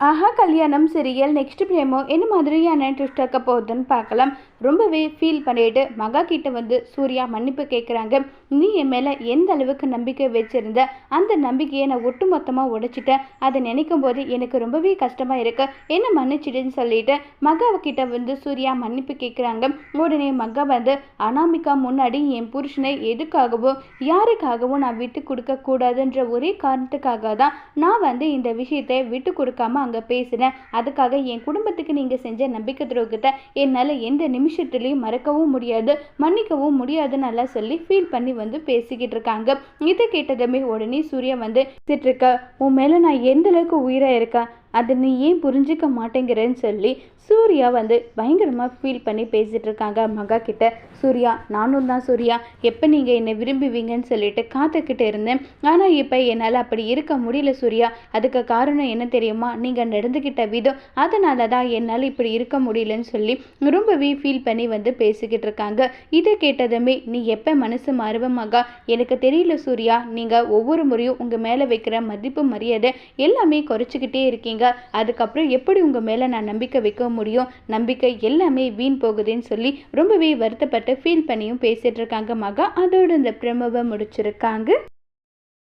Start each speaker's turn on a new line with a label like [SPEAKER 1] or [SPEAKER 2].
[SPEAKER 1] ஆஹா கல்யாணம் serial next பிரேமோ என்ன மாதிரியான ட்விஸ்ட் ஆக்க போகுதுன்னு பார்க்கலாம். ரொம்பவே ஃபீல் பண்ணிட்டு மகா கிட்ட வந்து சூர்யா மன்னிப்பு கேட்குறாங்க நீ என் மேலே எந்த அளவுக்கு நம்பிக்கை வச்சிருந்த? அந்த நம்பிக்கையை நான் ஒட்டு மொத்தமாக உடைச்சிட்டேன். அதை நினைக்கும் போது எனக்கு ரொம்பவே கஷ்டமாக இருக்கு. என்ன மன்னிச்சிடுன்னு சொல்லிட்டு மகா வந்து சூர்யா மன்னிப்பு கேட்குறாங்க உடனே மகா வந்து அனாமிகா முன்னாடி என் புருஷனை எதுக்காகவோ யாருக்காகவும் நான் விட்டு கொடுக்க கூடாதுன்ற ஒரே காரணத்துக்காக தான் நான் வந்து இந்த விஷயத்தை விட்டு கொடுக்காம அங்கே பேசினேன். அதுக்காக என் குடும்பத்துக்கு நீங்கள் செஞ்ச நம்பிக்கை துரோகத்தை என்னால் எந்த நிமிஷத்துலேயும் மறக்கவும் முடியாது மன்னிக்கவும் முடியாதுன்னு எல்லாம் சொல்லி ஃபீல் பண்ணி வந்து பேசிக்கிட்டு இருக்காங்க. இதை கேட்டதுமே உடனே சூர்யா வந்து "சிட்டு இருக்க உன் மேலே நான் எந்த அளவுக்கு உயிராக இருக்கேன்? அதை நீ ஏன் புரிஞ்சிக்க மாட்டேங்கிறேன்னு சொல்லி சூர்யா வந்து பயங்கரமாக ஃபீல் பண்ணி பேசிகிட்டு இருக்காங்க. மகா கிட்ட சூர்யா நானும் தான் சூர்யா. எப்போ நீங்கள் என்னை விரும்புவீங்கன்னு சொல்லிட்டு காத்துக்கிட்டு இருந்தேன். ஆனால் இப்போ என்னால் அப்படி இருக்க முடியல சூர்யா. அதுக்கு காரணம் என்ன தெரியுமா? நீங்கள் நடந்துக்கிட்ட விதம். அதனால தான் என்னால் இப்படி இருக்க முடியலன்னு சொல்லி ரொம்பவே ஃபீல் பண்ணி வந்து பேசிக்கிட்டு இருக்காங்க. இதை கேட்டதுமே நீ எப்போ மனசு மாறுவ மகா? எனக்கு தெரியல சூர்யா. நீங்கள் ஒவ்வொரு முறையும் உங்கள் மேலே வைக்கிற மதிப்பு மரியாதை எல்லாமே குறைச்சிக்கிட்டே இருக்கீங்க. அதுக்கப்புறம் எப்படி உங்கள் மேலே நான் நம்பிக்கை வைக்க முடியும்? நம்பிக்கை எல்லாமே வீண் போகுதுன்னு சொல்லி ரொம்பவே வருத்தப்பட்டு ஃபீல் பண்ணியும் பேசிட்டு இருக்காங்க மகா. அதோட இந்த பிரமவை முடிச்சிருக்காங்க.